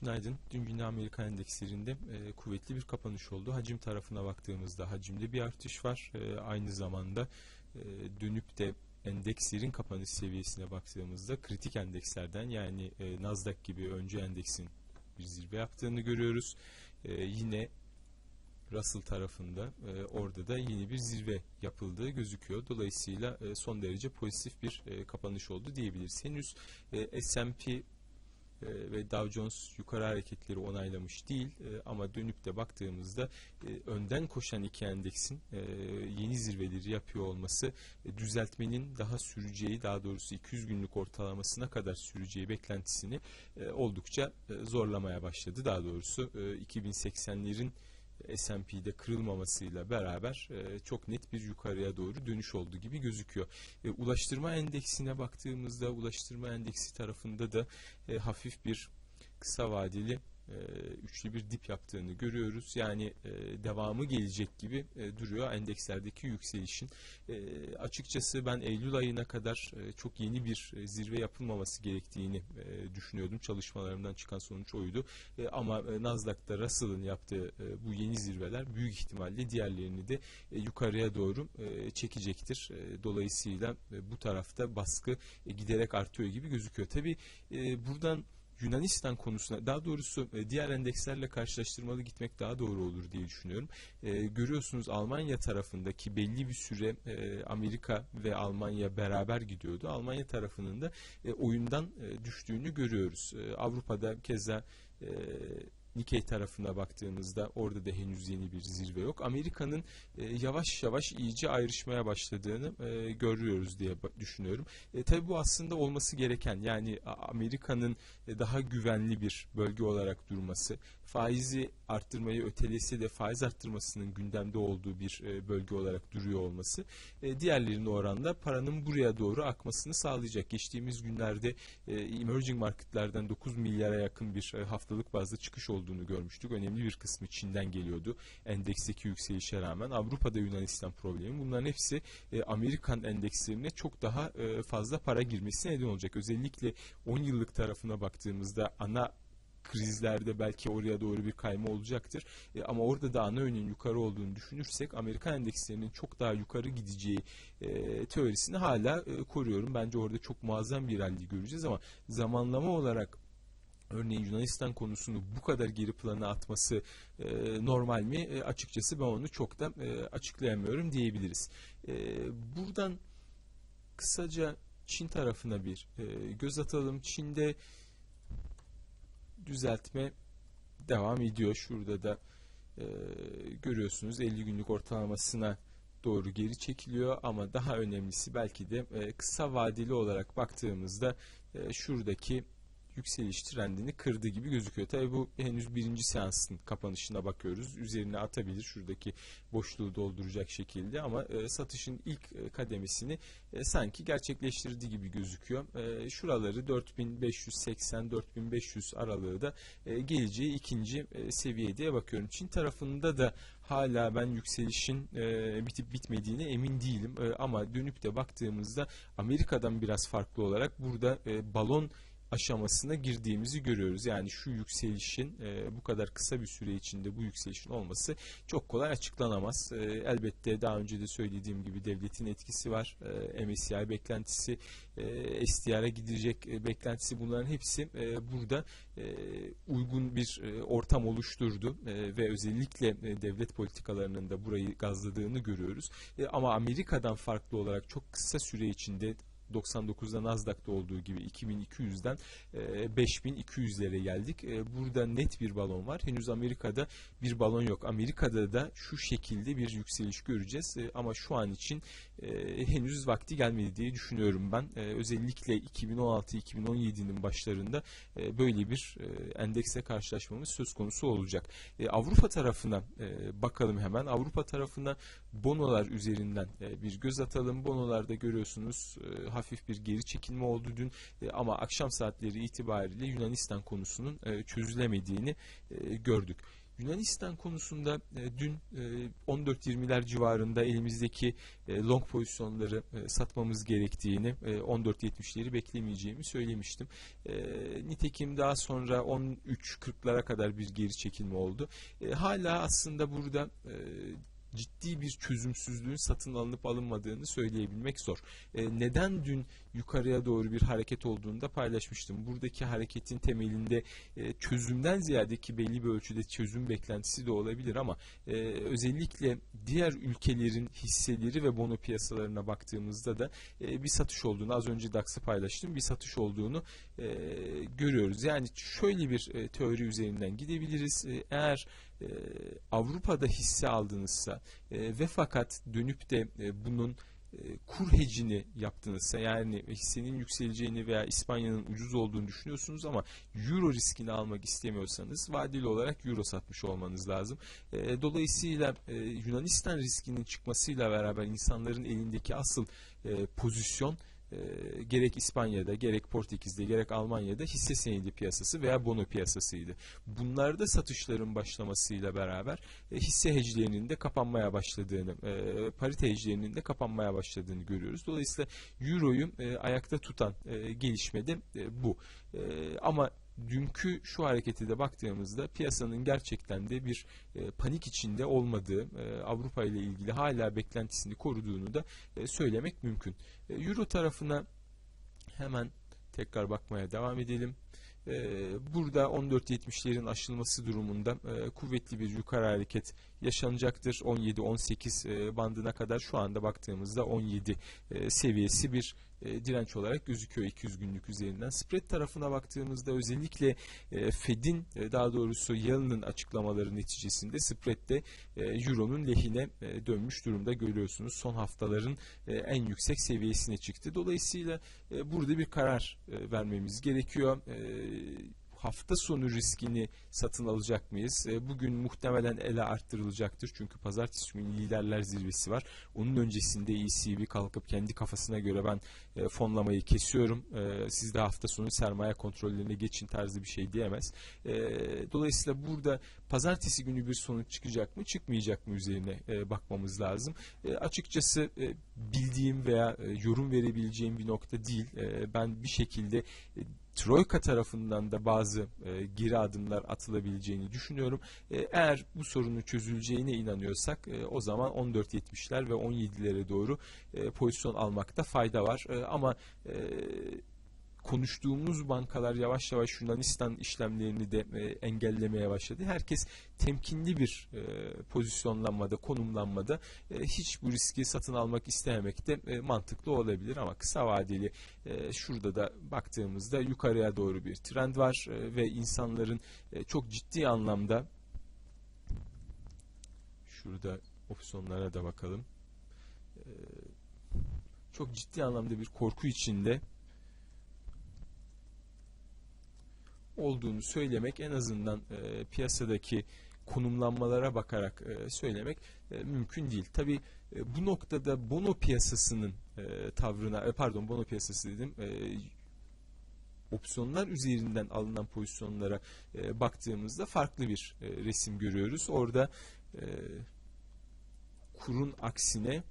Günaydın. Dün Güney Amerika endekslerinde e, kuvvetli bir kapanış oldu. Hacim tarafına baktığımızda hacimde bir artış var. E, aynı zamanda e, dönüp de endekslerin kapanış seviyesine baktığımızda kritik endekslerden yani e, Nasdaq gibi öncü endeksin bir zirve yaptığını görüyoruz. E, yine Russell tarafında e, orada da yeni bir zirve yapıldığı gözüküyor. Dolayısıyla e, son derece pozitif bir e, kapanış oldu diyebiliriz. Henüz e, S&P e, ve Dow Jones yukarı hareketleri onaylamış değil e, ama dönüp de baktığımızda e, önden koşan iki endeksin e, yeni zirveleri yapıyor olması e, düzeltmenin daha süreceği daha doğrusu 200 günlük ortalamasına kadar süreceği beklentisini oldukça zorlamaya başladı. Daha doğrusu e, 2080'lerin S&P'de kırılmamasıyla beraber e, çok net bir yukarıya doğru dönüş olduğu gibi gözüküyor. E, ulaştırma endeksine baktığımızda ulaştırma endeksi tarafında da e, hafif bir kısa vadeli üçlü bir dip yaptığını görüyoruz. Yani e, devamı gelecek gibi e, duruyor endekslerdeki yükselişin. E, açıkçası ben Eylül ayına kadar e, çok yeni bir e, zirve yapılmaması gerektiğini e, düşünüyordum. Çalışmalarımdan çıkan sonuç oydu. E, ama e, Nasdaq'ta Russell'ın yaptığı e, bu yeni zirveler büyük ihtimalle diğerlerini de e, yukarıya doğru e, çekecektir. E, dolayısıyla e, bu tarafta baskı e, giderek artıyor gibi gözüküyor. Tabi e, buradan Yunanistan konusuna daha doğrusu e, diğer endekslerle karşılaştırmalı gitmek daha doğru olur diye düşünüyorum. E, görüyorsunuz Almanya tarafındaki belli bir süre e, Amerika ve Almanya beraber gidiyordu. Almanya tarafının da e, oyundan e, düştüğünü görüyoruz. E, Avrupa'da keza e, Nikkei tarafına baktığımızda orada da henüz yeni bir zirve yok. Amerika'nın e, yavaş yavaş iyice ayrışmaya başladığını e, görüyoruz diye düşünüyorum. E, tabii bu aslında olması gereken yani Amerika'nın e, daha güvenli bir bölge olarak durması, faizi arttırmayı ötelese de faiz arttırmasının gündemde olduğu bir e, bölge olarak duruyor olması e, diğerlerinin oranda paranın buraya doğru akmasını sağlayacak. Geçtiğimiz günlerde emerging marketlerden 9 milyara yakın bir haftalık bazda çıkış olduğunu görmüştük. Önemli bir kısmı Çin'den geliyordu. Endeksteki yükselişe rağmen Avrupa'da Yunanistan problemi. Bunların hepsi e, Amerikan endekslerine çok daha e, fazla para girmesi neden olacak. Özellikle 10 yıllık tarafına baktığımızda ana krizlerde belki oraya doğru bir kayma olacaktır. E, ama orada da ana yönün yukarı olduğunu düşünürsek Amerikan endekslerinin çok daha yukarı gideceği e, teorisini hala e, koruyorum. Bence orada çok muazzam bir rally göreceğiz ama zamanlama olarak Örneğin Yunanistan konusunu bu kadar geri plana atması e, normal mi? E, açıkçası ben onu çok da e, açıklayamıyorum diyebiliriz. E, buradan kısaca Çin tarafına bir e, göz atalım. Çin'de düzeltme devam ediyor. Şurada da e, görüyorsunuz 50 günlük ortalamasına doğru geri çekiliyor ama daha önemlisi belki de e, kısa vadeli olarak baktığımızda e, şuradaki yükseliş trendini kırdı gibi gözüküyor. Tabi bu henüz birinci seansın kapanışına bakıyoruz. Üzerine atabilir şuradaki boşluğu dolduracak şekilde ama e, satışın ilk e, kademesini e, sanki gerçekleştirdiği gibi gözüküyor. E, şuraları 4580-4500 aralığı da e, geleceği ikinci e, seviye diye bakıyorum. Çin tarafında da hala ben yükselişin e, bitip bitmediğine emin değilim. E, ama dönüp de baktığımızda Amerika'dan biraz farklı olarak burada e, balon aşamasına girdiğimizi görüyoruz. Yani şu yükselişin e, bu kadar kısa bir süre içinde bu yükselişin olması çok kolay açıklanamaz. E, elbette daha önce de söylediğim gibi devletin etkisi var. E, MSCI beklentisi, e, SDR'a gidecek e, beklentisi bunların hepsi e, burada e, uygun bir e, ortam oluşturdu e, ve özellikle e, devlet politikalarının da burayı gazladığını görüyoruz. E, ama Amerika'dan farklı olarak çok kısa süre içinde 99'da Nasdaq'ta olduğu gibi 2200'den e, 5200'lere geldik. E, burada net bir balon var. Henüz Amerika'da bir balon yok. Amerika'da da şu şekilde bir yükseliş göreceğiz. E, ama şu an için e, henüz vakti gelmedi diye düşünüyorum ben. E, özellikle 2016-2017'nin başlarında e, böyle bir e, endekse karşılaşmamız söz konusu olacak. Avrupa tarafına bakalım hemen. Avrupa tarafına bonolar üzerinden bir göz atalım. Bonolarda görüyorsunuz hafif bir geri çekilme oldu dün ama akşam saatleri itibariyle Yunanistan konusunun çözülemediğini gördük. Yunanistan konusunda e, dün e, 14.20'ler civarında elimizdeki e, long pozisyonları e, satmamız gerektiğini, e, 14.70'leri beklemeyeceğimi söylemiştim. E, nitekim daha sonra 13.40'lara kadar bir geri çekilme oldu. E, hala aslında burada e, ciddi bir çözümsüzlüğün satın alınıp alınmadığını söyleyebilmek zor. E, neden dün yukarıya doğru bir hareket olduğunu da paylaşmıştım. Buradaki hareketin temelinde e, çözümden ziyade ki belli bir ölçüde çözüm beklentisi de olabilir ama e, özellikle diğer ülkelerin hisseleri ve bono piyasalarına baktığımızda da e, bir satış olduğunu az önce DAX'ı paylaştım bir satış olduğunu e, görüyoruz. Yani şöyle bir e, teori üzerinden gidebiliriz. E, eğer e, Avrupa'da hisse aldınızsa e, ve fakat dönüp de e, bunun kur hecini yaptınızsa yani hissenin yükseleceğini veya İspanya'nın ucuz olduğunu düşünüyorsunuz ama euro riskini almak istemiyorsanız vadeli olarak euro satmış olmanız lazım. Dolayısıyla Yunanistan riskinin çıkmasıyla beraber insanların elindeki asıl pozisyon e, gerek İspanya'da, gerek Portekiz'de, gerek Almanya'da hisse senedi piyasası veya bono piyasasıydı. Bunlarda satışların başlamasıyla beraber e, hisse heclerinin de kapanmaya başladığını, e, parite heclerinin de kapanmaya başladığını görüyoruz. Dolayısıyla Euro'yu e, ayakta tutan gelişme de bu. Ama dünkü şu hareketi de baktığımızda piyasanın gerçekten de bir e, panik içinde olmadığı, e, Avrupa ile ilgili hala beklentisini koruduğunu da e, söylemek mümkün. E, Euro tarafına hemen tekrar bakmaya devam edelim. E, burada 14.70'lerin aşılması durumunda e, kuvvetli bir yukarı hareket yaşanacaktır. 17-18 e, bandına kadar şu anda baktığımızda 17 e, seviyesi bir e, direnç olarak gözüküyor 200 günlük üzerinden. Spread tarafına baktığımızda özellikle e, Fed'in e, daha doğrusu Yalın'ın açıklamaları neticesinde spread'de e, Euro'nun lehine e, dönmüş durumda görüyorsunuz. Son haftaların e, en yüksek seviyesine çıktı. Dolayısıyla e, burada bir karar e, vermemiz gerekiyor. E, hafta sonu riskini satın alacak mıyız? E, bugün muhtemelen ele arttırılacaktır. Çünkü pazartesi günü liderler zirvesi var. Onun öncesinde ECB kalkıp kendi kafasına göre ben e, fonlamayı kesiyorum. E, siz de hafta sonu sermaye kontrollerine geçin tarzı bir şey diyemez. Dolayısıyla burada pazartesi günü bir sonuç çıkacak mı çıkmayacak mı üzerine bakmamız lazım. Açıkçası bildiğim veya yorum verebileceğim bir nokta değil. Ben bir şekilde Troika tarafından da bazı e, geri adımlar atılabileceğini düşünüyorum. E, eğer bu sorunun çözüleceğine inanıyorsak e, o zaman 14.70'ler ve 17'lere doğru e, pozisyon almakta fayda var. E, ama e, konuştuğumuz bankalar yavaş yavaş Yunanistan işlemlerini de e, engellemeye başladı. Herkes temkinli bir e, pozisyonlanmada, konumlanmada e, hiç bu riski satın almak istememek de e, mantıklı olabilir ama kısa vadeli e, şurada da baktığımızda yukarıya doğru bir trend var ve insanların çok ciddi anlamda şurada opsiyonlara da bakalım. Çok ciddi anlamda bir korku içinde olduğunu söylemek en azından e, piyasadaki konumlanmalara bakarak e, söylemek e, mümkün değil. Tabi e, bu noktada bono piyasasının e, tavrına e, pardon bono piyasası dedim e, opsiyonlar üzerinden alınan pozisyonlara e, baktığımızda farklı bir e, resim görüyoruz. Orada e, kurun aksine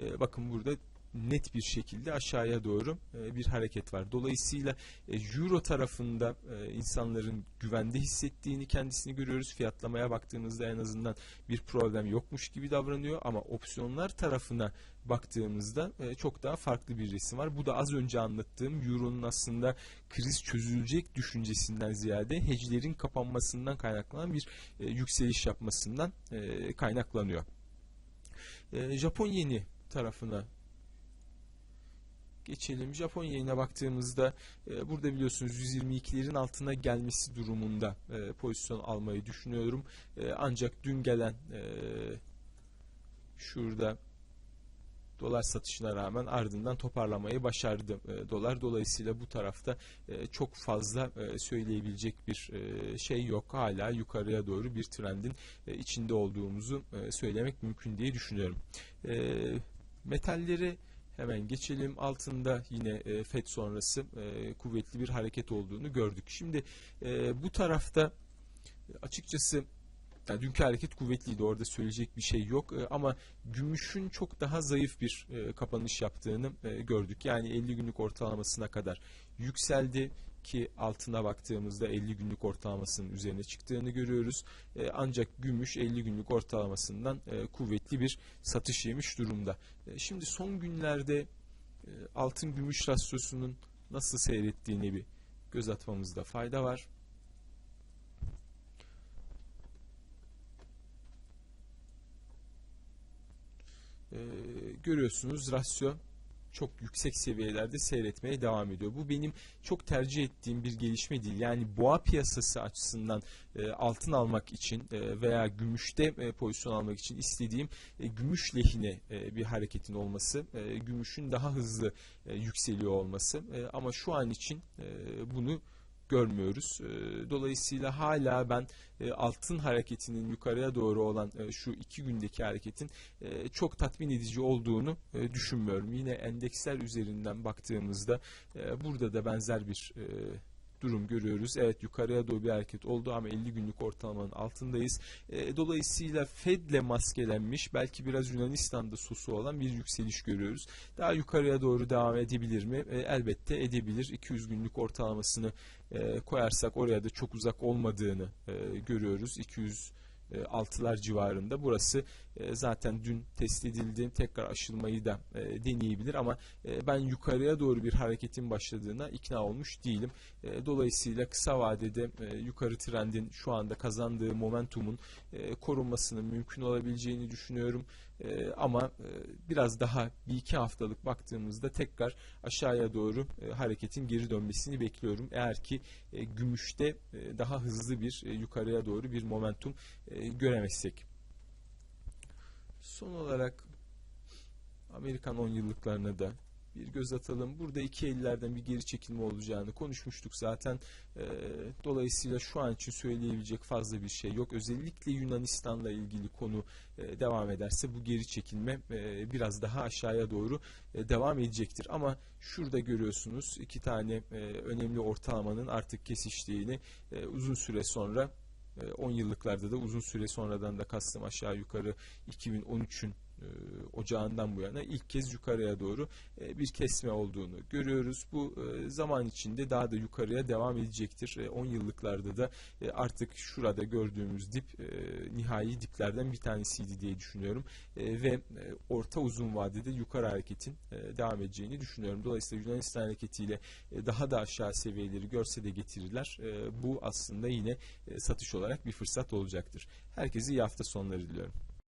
e, bakın burada net bir şekilde aşağıya doğru e, bir hareket var. Dolayısıyla e, Euro tarafında e, insanların güvende hissettiğini kendisini görüyoruz. Fiyatlamaya baktığınızda en azından bir problem yokmuş gibi davranıyor ama opsiyonlar tarafına baktığımızda çok daha farklı bir resim var. Bu da az önce anlattığım Euro'nun aslında kriz çözülecek düşüncesinden ziyade heclerin kapanmasından kaynaklanan bir yükseliş yapmasından kaynaklanıyor. Japon yeni tarafına geçelim. Japon yayına baktığımızda e, burada biliyorsunuz 122'lerin altına gelmesi durumunda e, pozisyon almayı düşünüyorum. E, ancak dün gelen e, şurada dolar satışına rağmen ardından toparlamayı başardı e, dolar. Dolayısıyla bu tarafta e, çok fazla e, söyleyebilecek bir e, şey yok. Hala yukarıya doğru bir trendin e, içinde olduğumuzu e, söylemek mümkün diye düşünüyorum. E, metalleri Hemen geçelim. Altında yine e, FED sonrası e, kuvvetli bir hareket olduğunu gördük. Şimdi e, bu tarafta açıkçası yani dünkü hareket kuvvetliydi. Orada söyleyecek bir şey yok. E, ama gümüşün çok daha zayıf bir e, kapanış yaptığını e, gördük. Yani 50 günlük ortalamasına kadar yükseldi ki altına baktığımızda 50 günlük ortalamasının üzerine çıktığını görüyoruz. E, ancak gümüş 50 günlük ortalamasından e, kuvvetli bir satış yemiş durumda. E, şimdi son günlerde e, altın gümüş rasyosunun nasıl seyrettiğini bir göz atmamızda fayda var. Ee, görüyorsunuz rasyo çok yüksek seviyelerde seyretmeye devam ediyor. Bu benim çok tercih ettiğim bir gelişme değil. Yani boğa piyasası açısından e, altın almak için e, veya gümüşte e, pozisyon almak için istediğim e, gümüş lehine e, bir hareketin olması, e, gümüşün daha hızlı e, yükseliyor olması. E, ama şu an için e, bunu görmüyoruz. E, Dolayısıyla hala ben e, altın hareketinin yukarıya doğru olan e, şu iki gündeki hareketin e, çok tatmin edici olduğunu düşünmüyorum. Yine endeksler üzerinden baktığımızda burada da benzer bir durum görüyoruz. Evet yukarıya doğru bir hareket oldu ama 50 günlük ortalamanın altındayız. E, dolayısıyla Fed'le maskelenmiş belki biraz Yunanistan'da sosu olan bir yükseliş görüyoruz. Daha yukarıya doğru devam edebilir mi? E, elbette edebilir. 200 günlük ortalamasını e, koyarsak oraya da çok uzak olmadığını e, görüyoruz. 200 e, altılar civarında. Burası e, zaten dün test edildi. Tekrar aşılmayı da e, deneyebilir ama e, ben yukarıya doğru bir hareketin başladığına ikna olmuş değilim. E, dolayısıyla kısa vadede e, yukarı trendin şu anda kazandığı momentumun e, korunmasının mümkün olabileceğini düşünüyorum. E, ama e, biraz daha bir iki haftalık baktığımızda tekrar aşağıya doğru e, hareketin geri dönmesini bekliyorum. Eğer ki e, gümüşte e, daha hızlı bir e, yukarıya doğru bir momentum e, göremezsek. Son olarak Amerikan 10 yıllıklarına da bir göz atalım. Burada iki ellerden bir geri çekilme olacağını konuşmuştuk zaten. E, dolayısıyla şu an için söyleyebilecek fazla bir şey yok. Özellikle Yunanistan'la ilgili konu e, devam ederse bu geri çekilme e, biraz daha aşağıya doğru e, devam edecektir. Ama şurada görüyorsunuz iki tane e, önemli ortalamanın artık kesiştiğini e, uzun süre sonra 10 yıllıklarda da uzun süre sonradan da kastım aşağı yukarı 2013'ün e, ocağından bu yana ilk kez yukarıya doğru e, bir kesme olduğunu görüyoruz. Bu e, zaman içinde daha da yukarıya devam edecektir. 10 yıllıklarda da artık şurada gördüğümüz dip nihai diplerden bir tanesiydi diye düşünüyorum. Ve orta uzun vadede yukarı hareketin devam edeceğini düşünüyorum. Dolayısıyla Yunanistan hareketiyle daha da aşağı seviyeleri görse de getirirler. Bu aslında yine satış olarak bir fırsat olacaktır. Herkese iyi hafta sonları diliyorum.